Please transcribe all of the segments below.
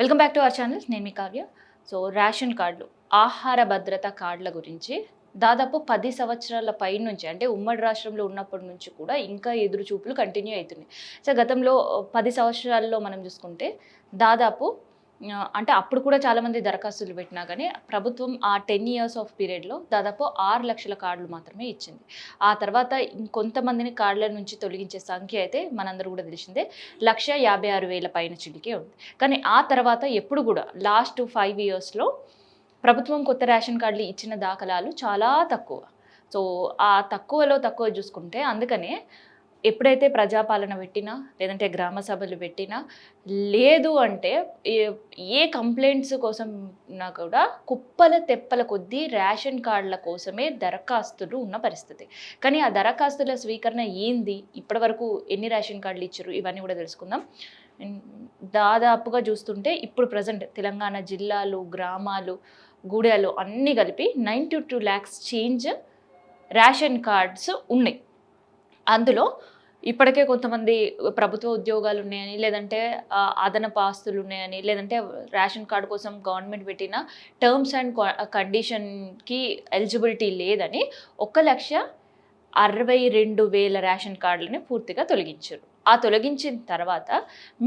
Welcome back to our channel నేను మీ Kavya. So ration కార్డులు ఆహార భద్రత కార్డుల గురించి దాదాపు పది సంవత్సరాల పై నుంచి అంటే ఉమ్మడి రాష్ట్రంలో ఉన్నప్పటి నుంచి కూడా ఇంకా ఎదురు చూపులు కంటిన్యూ అవుతున్నాయి. సో గతంలో పది సంవత్సరాల్లో మనం చూసుకుంటే దాదాపు అంటే అప్పుడు కూడా చాలామంది దరఖాస్తులు పెట్టినా కానీ ప్రభుత్వం ఆ టెన్ ఇయర్స్ ఆఫ్ పీరియడ్లో దాదాపు ఆరు లక్షల కార్డులు మాత్రమే ఇచ్చింది. ఆ తర్వాత ఇంకొంతమందిని కార్డుల నుంచి తొలగించే సంఖ్య అయితే మనందరూ కూడా తెలిసిందే లక్ష యాభై ఆరు వేల పైన చిలికే ఉంది. కానీ ఆ తర్వాత ఎప్పుడు కూడా లాస్ట్ ఫైవ్ ఇయర్స్లో ప్రభుత్వం కొత్త రేషన్ కార్డులు ఇచ్చిన దాఖలాలు చాలా తక్కువ. సో ఆ తక్కువలో తక్కువ చూసుకుంటే అందుకనే ఎప్పుడైతే ప్రజాపాలన పెట్టినా లేదంటే గ్రామ సభలు పెట్టినా లేదు అంటే ఏ- ఏ కంప్లైంట్స్ కోసం కూడా కుప్పల తెప్పల కొద్దీ రేషన్ కార్డుల కోసమే దరఖాస్తులు ఉన్న పరిస్థితి. కానీ ఆ దరఖాస్తుల స్వీకరణ ఏంది? ఇప్పటివరకు ఎన్ని రేషన్ కార్డులు ఇచ్చారు? ఇవన్నీ కూడా తెలుసుకుందాం. దాదాపుగా చూస్తుంటే ఇప్పుడు ప్రజెంట్ తెలంగాణ జిల్లాలు గ్రామాలు గూడెలు అన్నీ కలిపి ninety two lakhs change ration cards ఉన్నాయి. అందులో ఇప్పటికే కొంతమంది ప్రభుత్వ ఉద్యోగాలు ఉన్నాయని లేదంటే అదనపు ఆస్తులు ఉన్నాయని లేదంటే రేషన్ కార్డు కోసం గవర్నమెంట్ పెట్టిన టర్మ్స్ అండ్ కండిషన్కి ఎలిజిబిలిటీ లేదని ఒక లక్ష అరవై రెండు వేల రేషన్ కార్డులని పూర్తిగా తొలగించారు. ఆ తొలగించిన తర్వాత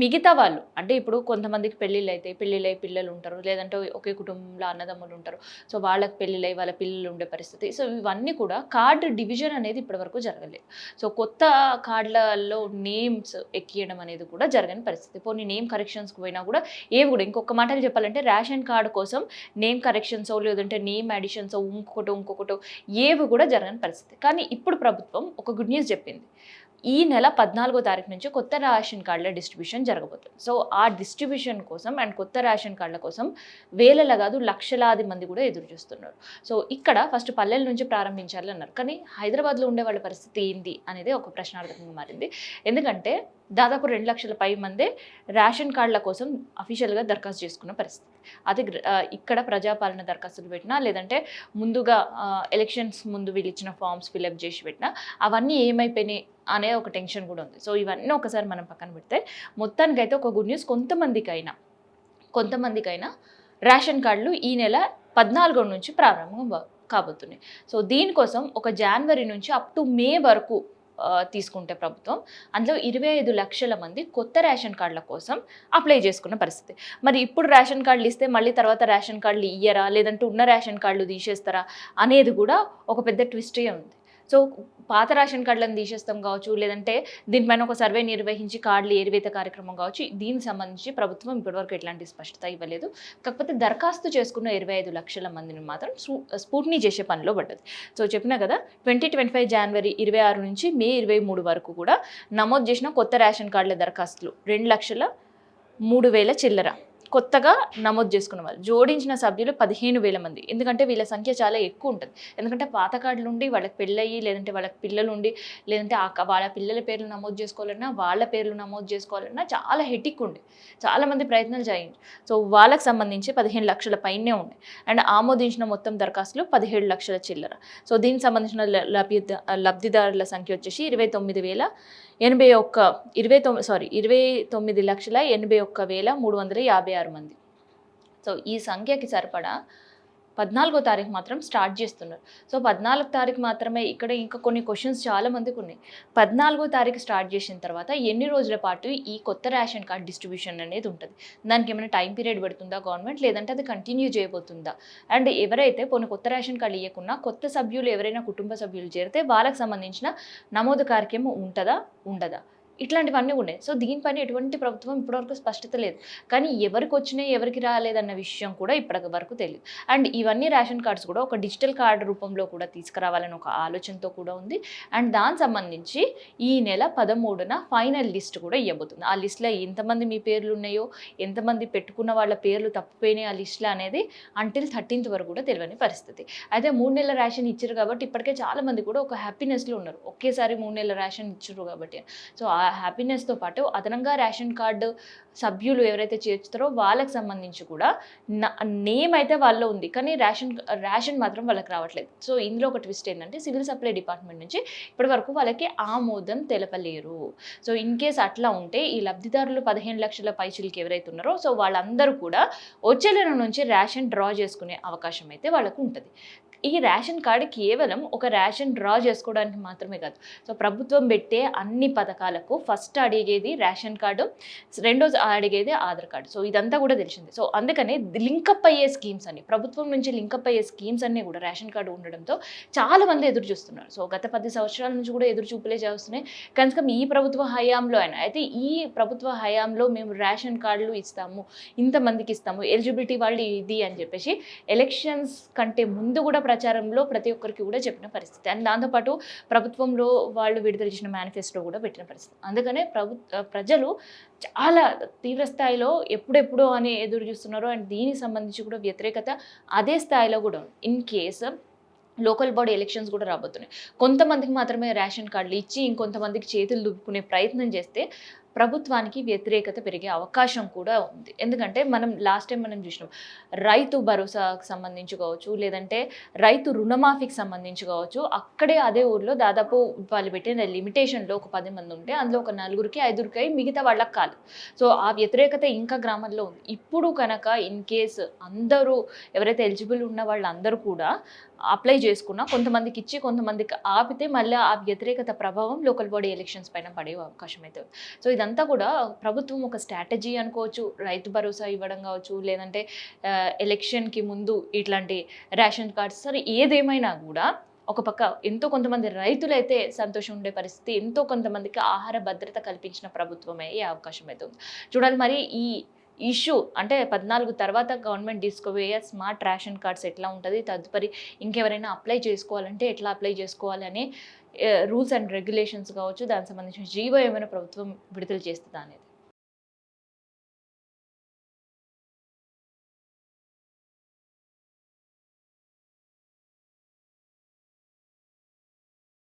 మిగతా వాళ్ళు అంటే ఇప్పుడు కొంతమందికి పెళ్ళిళ్ళు అయితే పెళ్ళిళ్ళై పిల్లలు ఉంటారు లేదంటే ఒకే కుటుంబంలో అన్నదమ్ములు ఉంటారు సో వాళ్ళకి పెళ్ళిళ్ళై వాళ్ళ పిల్లలు ఉండే పరిస్థితి. సో ఇవన్నీ కూడా కార్డు డివిజన్ అనేది ఇప్పటివరకు జరగలేదు. సో కొత్త కార్డులలో నేమ్స్ ఎక్కియడం అనేది కూడా జరగని పరిస్థితి. పోనీ నేమ్ కరెక్షన్స్కి పోయినా కూడా ఏవి కూడా ఇంకొక మాటలు చెప్పాలంటే రేషన్ కార్డు కోసం నేమ్ కరెక్షన్స్ లేదంటే నేమ్ అడిషన్స్ ఇంకొకటో ఇంకొకటో ఏవి కూడా జరగని పరిస్థితి. కానీ ఇప్పుడు ప్రభుత్వం ఒక గుడ్ న్యూస్ చెప్పింది. ఈ నెల పద్నాలుగో తారీఖు నుంచి కొత్త రేషన్ కార్డుల డిస్ట్రిబ్యూషన్ జరగబోతుంది. సో ఆ డిస్ట్రిబ్యూషన్ కోసం అండ్ కొత్త రేషన్ కార్డుల కోసం వేలల కాదు లక్షలాది మంది కూడా ఎదురు చూస్తున్నారు. సో ఇక్కడ ఫస్ట్ పల్లెల నుంచి ప్రారంభించాలి అన్నారు. కానీ హైదరాబాద్లో ఉండే వాళ్ళ పరిస్థితి ఏంటి అనేది ఒక ప్రశ్నార్థకంగా మారింది. ఎందుకంటే దాదాపు రెండు లక్షల పై మందే రేషన్ కార్డుల కోసం అఫీషియల్గా దరఖాస్తు చేసుకున్న పరిస్థితి. అది ఇక్కడ ప్రజాపాలన దరఖాస్తులు పెట్టినా లేదంటే ముందుగా ఎలక్షన్స్ ముందు వీళ్ళు ఇచ్చిన ఫామ్స్ ఫిలప్ చేసి పెట్టినా అవన్నీ ఏమైపోయినాయి అనే ఒక టెన్షన్ కూడా ఉంది. సో ఇవన్నీ ఒకసారి మనం పక్కన పెడితే మొత్తానికైతే ఒక గుడ్ న్యూస్ కొంతమందికైనా కొంతమందికైనా రేషన్ కార్డులు ఈ నెల పద్నాలుగో నుంచి ప్రారంభం కాబోతున్నాయి. సో దీనికోసం ఒక జనవరి నుంచి అప్ టు మే వరకు తీసుకుంటే ప్రభుత్వం. అందులో ఇరవై ఐదు లక్షల మంది కొత్త రేషన్ కార్డుల కోసం అప్లై చేసుకున్న పరిస్థితి. మరి ఇప్పుడు రేషన్ కార్డులు ఇస్తే మళ్ళీ తర్వాత రేషన్ కార్డులు ఇయ్యరా? లేదంటే ఉన్న రేషన్ కార్డులు తీసేస్తారా? అనేది కూడా ఒక పెద్ద ట్విస్టే ఉంది. సో పాత రేషన్ కార్డులను తీసేస్తాం కావచ్చు లేదంటే దీనిపైన ఒక సర్వే నిర్వహించి కార్డులు ఏరివేత కార్యక్రమం కావచ్చు దీనికి సంబంధించి ప్రభుత్వం ఇప్పటివరకు ఎట్లాంటి స్పష్టత ఇవ్వలేదు. కాకపోతే దరఖాస్తు చేసుకున్న ఇరవై ఐదు లక్షల మందిని మాత్రం స్పూ- చేసే పనిలో పడ్డది. సో చెప్పినా కదా ట్వంటీ ట్వంటీ ఫైవ్ జనవరి ఇరవై ఆరు నుంచి మే ఇరవై మూడు వరకు కూడా నమోదు చేసిన కొత్త రేషన్ కార్డుల దరఖాస్తులు రెండు లక్షల మూడు వేల చిల్లర. కొత్తగా నమోదు చేసుకున్న వాళ్ళు. జోడించిన సభ్యులు పదిహేను వేల మంది. ఎందుకంటే వీళ్ళ సంఖ్య చాలా ఎక్కువ ఉంటుంది. ఎందుకంటే పాత కార్డులు ఉండి వాళ్ళకి పెళ్ళయ్యి లేదంటే వాళ్ళకి పిల్లలు ఉండి లేదంటే ఆ వాళ్ళ పిల్లల పేర్లు నమోదు చేసుకోవాలన్నా వాళ్ళ పేర్లు నమోదు చేసుకోవాలన్నా చాలా హెటిక్ ఉండే. చాలామంది ప్రయత్నాలు చేయండి సో వాళ్ళకి సంబంధించి పదిహేను లక్షల పైనే ఉన్నాయి అండ్ ఆమోదించిన మొత్తం దరఖాస్తులు పదిహేడు లక్షల చిల్లర. సో దీనికి సంబంధించిన లబ్ధి లబ్ధిదారుల సంఖ్య వచ్చేసి ఇరవై తొమ్మిది వేల ఎనభై ఒక్క ఇరవై తొమ్మిది సారీ ఇరవై తొమ్మిది లక్షల ఎనభై ఒక్క వేల మూడు వందల యాభై ఆరు మంది. సో ఈ సంఖ్యకి సరిపడా పద్నాలుగో తారీఖు మాత్రం స్టార్ట్ చేస్తున్నారు. సో పద్నాలుగో తారీఖు మాత్రమే ఇక్కడ ఇంకా కొన్ని క్వశ్చన్స్ చాలా మందికి ఉన్నాయి. పద్నాలుగో తారీఖు స్టార్ట్ చేసిన తర్వాత ఎన్ని రోజుల పాటు ఈ కొత్త రేషన్ కార్డ్ డిస్ట్రిబ్యూషన్ అనేది ఉంటుంది? దానికి ఏమైనా టైం పీరియడ్ పెడుతుందా గవర్నమెంట్? లేదంటే అది కంటిన్యూ చేయబోతుందా? అండ్ ఎవరైతే కొన్ని కొత్త రేషన్ కార్డు ఇవ్వకుండా కొత్త సభ్యులు ఎవరైనా కుటుంబ సభ్యులు చేరితే వాళ్ళకి సంబంధించిన నమోదు కార్యక్రమం ఉంటుందా? ఉండదా? ఇట్లాంటివన్నీ ఉన్నాయి. సో దీనిపైన ఎటువంటి ప్రభుత్వం ఇప్పటివరకు స్పష్టత లేదు. కానీ ఎవరికి వచ్చినాయి ఎవరికి రాలేదన్న విషయం కూడా ఇప్పటి వరకు తెలియదు అండ్ ఇవన్నీ రేషన్ కార్డ్స్ కూడా ఒక డిజిటల్ కార్డు రూపంలో కూడా తీసుకురావాలని ఒక ఆలోచనతో కూడా ఉంది. అండ్ దానికి సంబంధించి ఈ నెల పదమూడున ఫైనల్ లిస్ట్ కూడా ఇవ్వబోతుంది. ఆ లిస్ట్లో ఎంతమంది మీ పేర్లు ఉన్నాయో ఎంతమంది పెట్టుకున్న వాళ్ళ పేర్లు తప్పిపోయినాయి ఆ లిస్ట్లో అనేది అంటిల్ థర్టీన్త్ వరకు కూడా తెలియని పరిస్థితి. అయితే మూడు నెలల రేషన్ ఇచ్చారు కాబట్టి ఇప్పటికే చాలామంది కూడా ఒక హ్యాపీనెస్లో ఉన్నారు. ఒకేసారి మూడు నెలల రేషన్ ఇచ్చారు కాబట్టి. సో ఆ హ్యాపీనెస్తో పాటు అదనంగా రేషన్ కార్డు సభ్యులు ఎవరైతే చేర్చుతారో వాళ్ళకి సంబంధించి కూడా నేమ్ అయితే వాళ్ళలో ఉంది. కానీ రేషన్ రేషన్ మాత్రం వాళ్ళకి రావట్లేదు. సో ఇందులో ఒక ట్విస్ట్ ఏంటంటే సివిల్ సప్లై డిపార్ట్మెంట్ నుంచి ఇప్పటి వరకు వాళ్ళకి ఆమోదం తెలపలేరు. సో ఇన్ కేస్ అట్లా ఉంటే ఈ లబ్ధిదారులు పదిహేను లక్షల పైచులకి ఎవరైతే ఉన్నారో సో వాళ్ళందరూ కూడా వచ్చే నెల నుంచి రేషన్ డ్రా చేసుకునే అవకాశం అయితే వాళ్ళకు ఉంటుంది. ఈ రేషన్ కార్డు కేవలం ఒక రేషన్ డ్రా చేసుకోవడానికి మాత్రమే కాదు. సో ప్రభుత్వం పెట్టే అన్ని పథకాలకు ఫస్ట్ అడిగేది రేషన్ కార్డు రెండో అడిగేది ఆధార్ కార్డు. సో ఇదంతా కూడా తెలిసింది. సో అందుకనే లింకప్ అయ్యే స్కీమ్స్ అన్ని ప్రభుత్వం నుంచి లింకప్ అయ్యే స్కీమ్స్ అన్నీ కూడా రేషన్ కార్డు ఉండడంతో చాలా మంది ఎదురు చూస్తున్నారు. సో గత పది సంవత్సరాల నుంచి కూడా ఎదురు చూపులే చేస్తున్నాయి. కనీసం ఈ ప్రభుత్వ హయాంలో అయినా అయితే ఈ ప్రభుత్వ హయాంలో మేము రేషన్ కార్డులు ఇస్తాము ఇంతమందికి ఇస్తాము ఎలిజిబిలిటీ వాళ్ళు ఇది అని చెప్పేసి ఎలక్షన్స్ కంటే ముందు కూడా ప్రచారంలో ప్రతి ఒక్కరికి కూడా చెప్పిన పరిస్థితి. అండ్ దాంతోపాటు ప్రభుత్వంలో వాళ్ళు విడుదల చేసిన మేనిఫెస్టో కూడా పెట్టిన పరిస్థితి. అందుకనే ప్రభు ప్రజలు చాలా తీవ్ర స్థాయిలో ఎప్పుడెప్పుడు అని ఎదురు చూస్తున్నారు. అండ్ దీనికి సంబంధించి కూడా వ్యతిరేకత అదే స్థాయిలో కూడా in case local body elections కూడా రాబోతున్నాయి. కొంతమందికి మాత్రమే రేషన్ కార్డులు ఇచ్చి ఇంకొంతమందికి చేతులు దుబ్బుకునే ప్రయత్నం చేస్తే ప్రభుత్వానికి వ్యతిరేకత పెరిగే అవకాశం కూడా ఉంది. ఎందుకంటే మనం లాస్ట్ టైం మనం చూసినాం రైతు భరోసాకు సంబంధించి కావచ్చు లేదంటే రైతు రుణమాఫీకి సంబంధించి కావచ్చు అక్కడే అదే ఊర్లో దాదాపు వాళ్ళు పెట్టిన లిమిటేషన్లో ఒక పది మంది ఉంటే అందులో ఒక నలుగురికి ఐదుగురికి మిగతా వాళ్ళకి కాదు. సో ఆ వ్యతిరేకత ఇంకా గ్రామంలో ఉంది. ఇప్పుడు కనుక ఇన్ కేస్ అందరూ ఎవరైతే ఎలిజిబుల్ ఉన్న వాళ్ళందరూ కూడా అప్లై చేసుకున్నా కొంతమందికి ఇచ్చి కొంతమందికి ఆపితే మళ్ళీ ఆ వ్యతిరేకత ప్రభావం లోకల్ బాడీ ఎలక్షన్స్ పైన పడే అవకాశం అయితే సో ఇదంతా కూడా ప్రభుత్వం ఒక స్ట్రాటజీ అనుకోవచ్చు రైతు భరోసా ఇవ్వడం కావచ్చు లేదంటే ఎలక్షన్కి ముందు ఇట్లాంటి రేషన్ కార్డ్స్ సరే ఏదేమైనా కూడా ఒక పక్క ఎంతో కొంతమంది రైతులైతే సంతోషం ఉండే పరిస్థితి ఎంతో కొంతమందికి ఆహార భద్రత కల్పించిన ప్రభుత్వమే ఈ అవకాశం అయితే ఉంది. చూడాలి మరి ఈ ఇష్యూ అంటే పద్నాలుగు తర్వాత గవర్నమెంట్ తీసుకోబోయే స్మార్ట్ రేషన్ కార్డ్స్ ఎట్లా ఉంటుంది తదుపరి ఇంకెవరైనా అప్లై చేసుకోవాలంటే ఎట్లా అప్లై చేసుకోవాలని రూల్స్ అండ్ రెగ్యులేషన్స్ కావచ్చు దానికి సంబంధించిన జీవో ఏమైనా ప్రభుత్వం విడుదల చేస్తుందా అనేది.